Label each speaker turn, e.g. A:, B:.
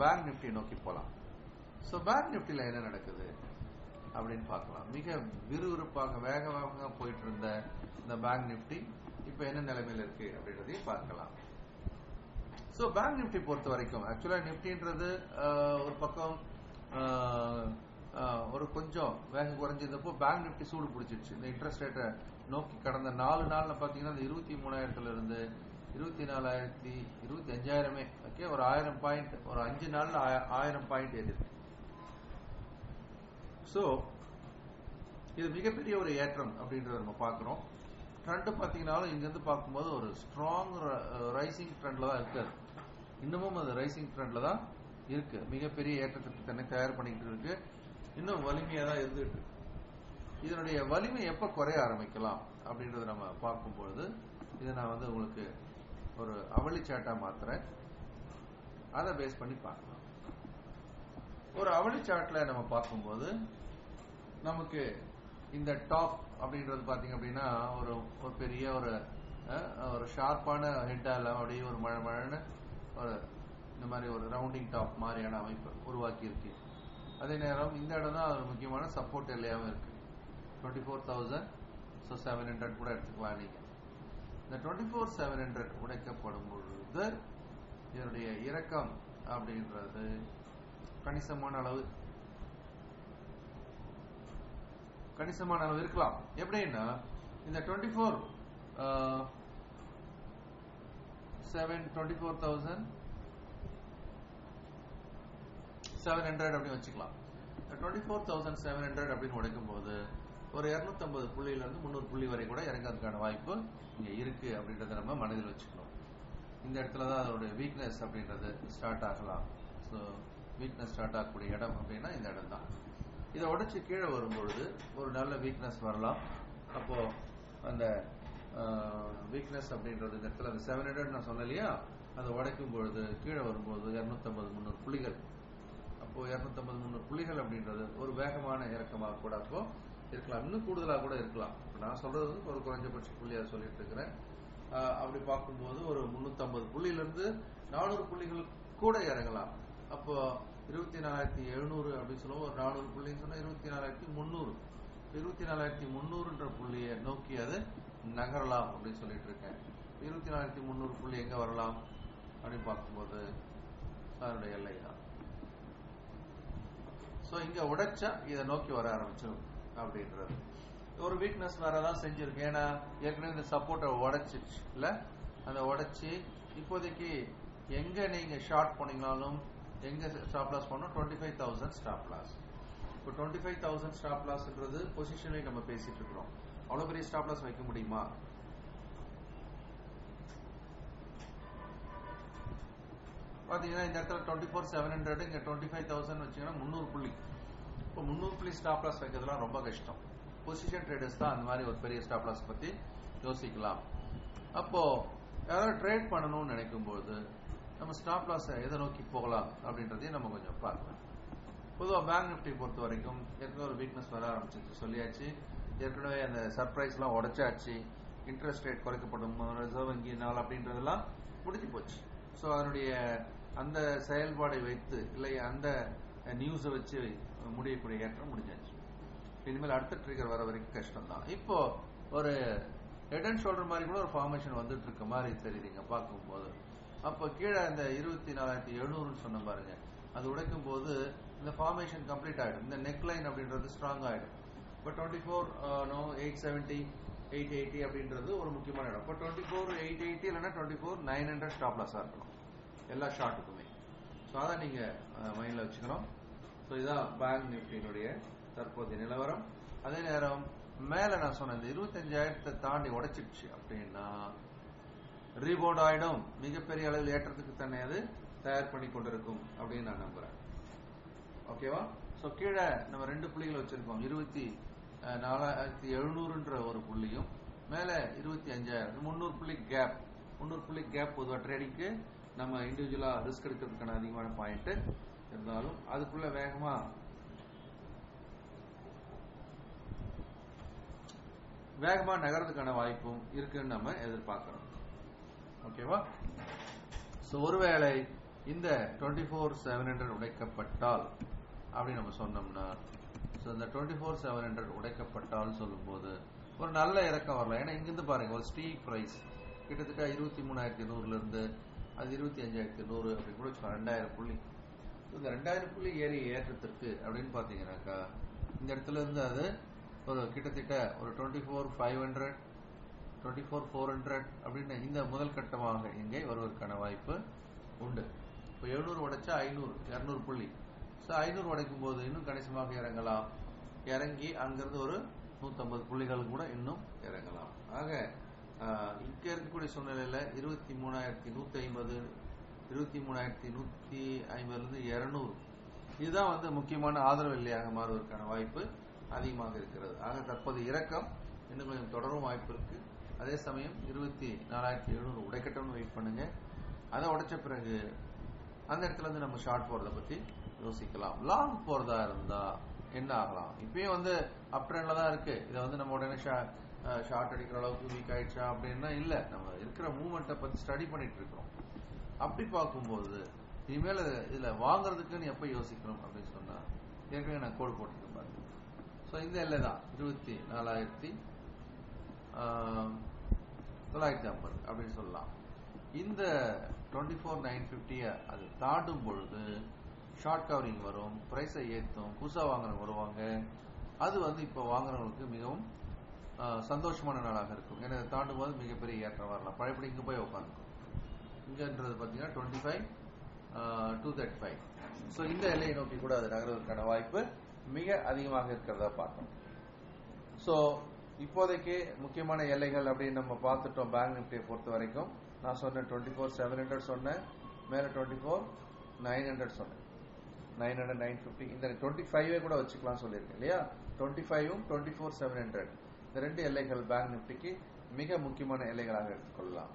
A: Bank Nifty நோக்கி போலாம். So bank நிப்டியில் என்ன நடக்குது அப்படின்னு பார்க்கலாம். மிக விறுவிறுப்பாக வேக வேகமாக போயிட்டு இருந்த இந்த பேங்க் நிப்டி இப்போ என்ன நிலைமையில் இருக்கு அப்படின்றதையும் பார்க்கலாம். ஸோ பேங்க் நிப்டி பொறுத்த வரைக்கும் ஆக்சுவலாக நிப்டின்றது ஆஹ், ஒரு பக்கம் ஒரு கொஞ்சம் வேகம் குறைஞ்சிருந்தப்போ பேங்க் நிஃப்டி சூடு பிடிச்சிருச்சு. இந்த இன்ட்ரெஸ்ட் ரேட்டை நோக்கி கடந்த நாலு நாள்ல பார்த்தீங்கன்னா இந்த இருபத்தி மூணாயிரத்துல இருந்து இருபத்தி நாலாயிரத்தி இருபத்தி அஞ்சாயிரமே. ஓகே ஒரு ஆயிரம் பாயிண்ட் ஒரு அஞ்சு நாள்ல ஆயிரம் பாயிண்ட் ஏறிருக்கு. ஸோ இது மிகப்பெரிய ஒரு ஏற்றம் அப்படின்றத நம்ம பார்க்குறோம். ட்ரெண்ட் பார்த்தீங்கன்னாலும் இங்கேருந்து பார்க்கும்போது ஒரு ஸ்ட்ராங் ரைசிங் ட்ரெண்டில் தான் இருக்காது இன்னமும் அது ரைசிங் ட்ரெண்டில் தான் இருக்கு. மிகப்பெரிய ஏற்றத்திற்கு தன்னை தயார் பண்ணிக்கிட்டு இருக்கு. இன்னும் வலிமையாக தான் இருந்துட்டு இருக்கு. இதனுடைய வலிமை எப்போ குறைய ஆரம்பிக்கலாம் அப்படின்றத நம்ம பார்க்கும்பொழுது இதை நான் வந்து உங்களுக்கு ஒரு அவளிச்சாட்டா சாட்டா அதை பேஸ் பண்ணி பார்க்கலாம். ஒரு அவளிச்சாட்டில் நம்ம பார்க்கும்போது நமக்கு இந்த டாப் அப்படின்றது பாத்தீங்க அப்படின்னா ஒரு ஒரு பெரிய ஒரு ஒரு ஷார்ப்பான ஹெட்டால அப்படியே ஒரு மழை மழைன்னு ஒரு இந்த மாதிரி ஒரு ரவுண்டிங் டாப் மாதிரியான அமைப்பு உருவாக்கி இருக்கு அதே நேரம் இந்த இடம் தான் ஒரு முக்கியமான சப்போர்ட் எல்லையாகவும் இருக்கு. Twenty four thousand so seven hundred கூட எடுத்துக்கலாம் நீங்கள் இந்த டுவெண்ட்டி ஃபோர் செவன் ஹண்ட்ரட் உடைக்கப்படும் பொழுது இதனுடைய இறக்கம் அப்படின்றது. கணிசமான அளவு. கணிசமான அளவு இருக்கலாம். எப்படின்னா இந்த twenty four seven twenty four thousand seven hundred அப்படின்னு வச்சுக்கலாம். Twenty four thousand seven hundred அப்படின்னு உடைக்கும் போது ஒரு இரநூத்தம்பது புள்ளியில இருந்து முந்நூறு புள்ளி வரை கூட இறங்கிறதுக்கான வாய்ப்பு இங்க இருக்கு அப்படின்றத நம்ம மனதில் வச்சுக்கணும். இந்த இடத்துல தான் அதோடைய வீக்னஸ் அப்படின்றது ஸ்டார்ட் ஆகலாம். ஸோ வீக்னஸ் ஸ்டார்ட் ஆகக்கூடிய இடம் அப்படின்னா இந்த இடம் தான். இதை உடைச்சு கீழே வரும்பொழுது ஒரு நல்ல வீக்னஸ் வரலாம். அப்போ அந்த வீக்னஸ் அப்படின்றது இந்த இடத்துல அந்த செவன் ஹண்ட்ரட் நான் சொன்னலையா இல்லையா? அதை உடைக்கும் பொழுது கீழே வரும்போது இரநூத்தம்பது முந்நூறு புள்ளிகள். அப்போ இரநூத்தம்பது முந்நூறு புள்ளிகள் அப்படின்றது ஒரு வேகமான இறக்கமாக கூட அப்போ இருக்கலாம். இன்னும் கூடுதலாக கூட இருக்கலாம். இப்போ நான் சொல்றது வந்து ஒரு குறைஞ்சபட்ச புள்ளியாக சொல்லிட்டு இருக்கிறேன். அப்படி பார்க்கும்போது ஒரு முன்னூத்தம்பது புள்ளியிலிருந்து நானூறு புள்ளிகள் கூட இறங்கலாம். அப்போ இருபத்தி நாலாயிரத்தி எழுநூறு அப்படின்னு சொல்லுவோம். ஒரு நானூறு புள்ளின்னு சொன்னால் இருபத்தி நாலாயிரத்தி முந்நூறு இருபத்தி நாலாயிரத்தி முந்நூறுன்ற புள்ளியை நோக்கி அது நகரலாம் அப்படின்னு சொல்லிட்டு இருக்கேன். இருபத்தி நாலாயிரத்தி முந்நூறு புள்ளி எங்க வரலாம் அப்படின்னு பார்க்கும்போது அதனுடைய எல்லை தான். ஸோ இங்க உடைச்சா இதை நோக்கி வர ஆரம்பிச்சிடும் அப்படின்றது. ஒரு வீக்னஸ் வரதான் செஞ்சிருக்கு. ஏன்னா ஏற்கனவே இந்த சப்போர்ட்டை உடைச்சிச்சு இல்ல அதை உடைச்சி இப்போதைக்கு எங்க நீங்க ஷார்ட் போனீங்கனாலும் எங்க ஸ்டாப் லாஸ் பண்ணோம்? Twenty five thousand stop loss இப்போ டுவெண்ட்டி ஃபைவ் தௌசண்ட் ஸ்டாப் லாஸ்ன்றது பொசிஷனே நம்ம பேசிட்டு இருக்கிறோம். அவ்வளோ பெரிய ஸ்டாப் லாஸ் வைக்க முடியுமா? பார்த்தீங்கன்னா இந்த இடத்துல டுவெண்ட்டி ஃபோர் செவன் ஹண்ட்ரட் இங்கே டுவெண்ட்டி ஃபைவ் தௌசண்ட் வச்சீங்கன்னா முந்நூறு புள்ளி. இப்போ முந்நூறு புள்ளி ஸ்டாப் லாஸ் வைக்கிறதுலாம் ரொம்ப கஷ்டம். பொசிஷன் ட்ரேடர்ஸ் தான் அந்த மாதிரி ஒரு பெரிய ஸ்டாப் லாஸ் பத்தி யோசிக்கலாம். அப்போ யாராவது ட்ரேட் பண்ணணும்னு நினைக்கும் போது நம்ம ஸ்டாப் லாஸ் எதை நோக்கி போகலாம் அப்படின்றதையும் நம்ம கொஞ்சம் பார்க்கலாம் பொதுவாக பேங்க் நிஃப்டி பொறுத்த வரைக்கும் ஏற்கனவே ஒரு வீக்னஸ் வர ஆரம்பிச்சிச்சு சொல்லியாச்சு. ஏற்கனவே அந்த சர்ப்ரைஸ்லாம் உடச்சாச்சு. இன்ட்ரெஸ்ட் ரேட் குறைக்கப்படும். ரிசர்வ் வங்கி நாள் அப்படின்றதெல்லாம் முடிஞ்சு போச்சு. ஸோ அதனுடைய அந்த செயல்பாடை வைத்து இல்லை அந்த நியூஸை வச்சு முடியக்கூடிய ஏற்றம் முடிஞ்சாச்சு. இனிமேல் அடுத்த ட்ரிகர் வர வரைக்கும் கஷ்டம் தான் இப்போ ஒரு ஹெட் அண்ட் ஷோல்டர் மாதிரி கூட ஒரு ஃபார்மேஷன் வந்துட்டு இருக்க மாதிரி தெரியுதுங்க பார்க்கும்போது. அப்போ கீழே இந்த இருபத்தி நாலாயிரத்தி எழுநூறுன்னு சொன்ன பாருங்க. அது உடைக்கும் போது இந்த ஃபார்மேஷன் கம்ப்ளீட் ஆகிடும் இந்த நெக் லைன் அப்படின்றது ஸ்ட்ராங் ஆகிடும் இப்போ twenty four no eight seventy eight eighty அப்படின்றது ஒரு முக்கியமான இடம். இப்போ டுவெண்ட்டி ஃபோர் எயிட் எயிட்டி இல்லைன்னா டுவெண்ட்டி ஃபோர் நைன் ஹண்ட்ரட் ஸ்டாப்லாஸாக இருக்கணும். எல்லா ஷார்ட்டுக்குமே ஸோ அதை நீங்கள் மைண்டில் வச்சுக்கணும். ஸோ இதுதான் பேங்க் நிஃப்டியினுடைய தற்போதைய நிலவரம். அதே நேரம் மேலே நான் சொன்ன இந்த இருபத்தஞ்சாயிரத்தை தாண்டி உடைச்சிடுச்சு அப்படின்னா ரீபோர்ட் ஆயிடும். மிகப்பெரிய அளவில் ஏற்றத்துக்கு தன்னை அது தயார் பண்ணி கொண்டிருக்கும் அப்படின்னு நான் நம்புறேன். ஓகேவா ஸோ கீழே நம்ம ரெண்டு புள்ளிகள் வச்சிருக்கோம். இருபத்தி நாலாயிரத்தி எழுநூறுன்ற ஒரு புள்ளியும் மேலே இருபத்தி அஞ்சாயிரம் முந்நூறு புள்ளி கேப் முந்நூறு புள்ளி கேப் பொதுவாக ட்ரேடிங்க்கு நம்ம இண்டிவிஜுவலா ரிஸ்க் எடுக்கிறதுக்கான அதிகமான பாயிண்ட் இருந்தாலும் அதுக்குள்ள வேகமா வேகமா நகரத்துக்கான வாய்ப்பும் இருக்குன்னு நம்ம எதிர்பார்க்கிறோம். ஓகேவா? ஸோ ஒருவேளை இந்த டுவெண்ட்டி ஃபோர் செவன் ஹண்ட்ரட் உடைக்கப்பட்டால் அப்படின்னு நம்ம சொன்னோம்னா ஸோ இந்த டுவெண்ட்டி ஃபோர் செவன் ஹண்ட்ரட் உடைக்கப்பட்டால் சொல்லும்போது ஒரு நல்ல இறக்கம் வரலாம். ஏன்னா இங்கிருந்து பாருங்க ஒரு ஸ்டீக் ப்ரைஸ் கிட்டத்தட்ட இருபத்தி மூணாயிரத்தி நூறுலேருந்து அது இருபத்தி அஞ்சாயிரத்தி நூறு அப்படின்னு கூட ரெண்டாயிரம் புள்ளி இந்த ரெண்டாயிரம் புள்ளி ஏறி ஏற்றத்திற்கு அப்படின்னு பார்த்தீங்கன்னாக்கா இந்த இடத்துல இருந்து அது ஒரு கிட்டத்தட்ட ஒரு twenty four five hundred twenty four four hundred அப்படின்னு இந்த முதல் கட்டமாக இங்கே வருவதற்கான வாய்ப்பு உண்டு. இப்போ எழுநூறு உடைச்சா ஐநூறு இரநூறு புள்ளி. ஸோ ஐநூறு உடைக்கும் போது இன்னும் கணிசமாக இறங்கலாம். இறங்கி அங்கிருந்து ஒரு நூற்றம்பது புள்ளிகள் கூட இன்னும் இறங்கலாம். ஆக இங்கே இருக்கக்கூடிய சூழ்நிலையில் இருபத்தி மூணாயிரத்தி நூற்றி ஐம்பது இருபத்தி மூணாயிரத்தி நூற்றி ஐம்பதுலேருந்து இரநூறு இதுதான் வந்து முக்கியமான ஆதரவு எல்லையாக மாறுவதற்கான வாய்ப்பு அதிகமாக இருக்கிறது. ஆக தற்போது இறக்கம் இன்னும் கொஞ்சம் தொடரும் வாய்ப்பு இருக்கு. அதே சமயம் இருபத்தி நாலாயிரத்தி எழுநூறு உடைக்கட்டம்னு வெயிட் பண்ணுங்க. அதை உடைச்ச பிறகு அந்த இடத்துல இருந்து நம்ம ஷார்ட் போறதை பத்தி யோசிக்கலாம். லாங் போறதா இருந்தா என்ன ஆகலாம்? இப்பயும் வந்து அப் ட்ரெண்ட்ல தான் இருக்கு. இதை வந்து நம்ம உடனே ஷார்ட் அடிக்கிற அளவுக்கு வீக் ஆயிடுச்சா அப்படின்னா இல்ல. நம்ம இருக்கிற மூவ்மெண்ட்டை பத்தி ஸ்டடி பண்ணிட்டு இருக்கோம் அப்படி பார்க்கும்போது இனிமேல் இதுல வாங்குறதுக்குன்னு எப்ப யோசிக்கணும் அப்படின்னு சொன்னா ஏற்கனவே நான் கோடு போட்டிருக்கேன் பாருங்க ஸோ இந்த எல்லை தான். இருபத்தி நாலாயிரத்தி தொள்ளாயிரத்தி ஐம்பது அப்படின்னு சொல்லலாம். இந்த டுவெண்ட்டி ஃபோர் நைன் ஃபிஃப்டியை அது தாண்டும் பொழுது ஷார்ட் கவரிங் வரும் ப்ரைஸை ஏற்றும் புதுசாக வாங்குறவங்க வருவாங்க. அது வந்து இப்போ வாங்குறவங்களுக்கு மிகவும் சந்தோஷமான நாளாக இருக்கும். ஏன்னா தாண்டும் போது மிகப்பெரிய ஏற்றம் வரலாம். பழையபடி இங்கே போய் உட்காந்துக்கும் இங்கன்றது பார்த்தீங்கன்னா twenty five to thirty five so இந்த எல்லையை நோக்கி கூட அது நகர்வதற்கான வாய்ப்பு மிக அதிகமாக இருக்கிறதா பார்த்தோம். ஸோ இப்போதைக்கு முக்கியமான எல்லைகள் அப்படின்னு நம்ம பார்த்துட்டோம் பேங்க் நிஃப்டியை பொறுத்த வரைக்கும். நான் சொன்னேன் டுவெண்ட்டி ஃபோர் செவன் ஹண்ட்ரட் சொன்னேன். மேலே டுவெண்ட்டி ஃபோர் நைன் ஹண்ட்ரட் சொன்னேன். நைன் ஹண்ட்ரட் நைன் ஃபிஃப்டி இந்த டுவெண்ட்டி ஃபைவே கூட வச்சுக்கலாம் சொல்லியிருக்கேன் இல்லையா? டுவெண்ட்டி ஃபைவும் டுவெண்ட்டி ஃபோர் செவன் ஹண்ட்ரட் இந்த ரெண்டு எல்லைகள் பேங்க் நிஃப்டிக்கு மிக முக்கியமான எல்லைகளாக எடுத்துக்கொள்ளலாம்.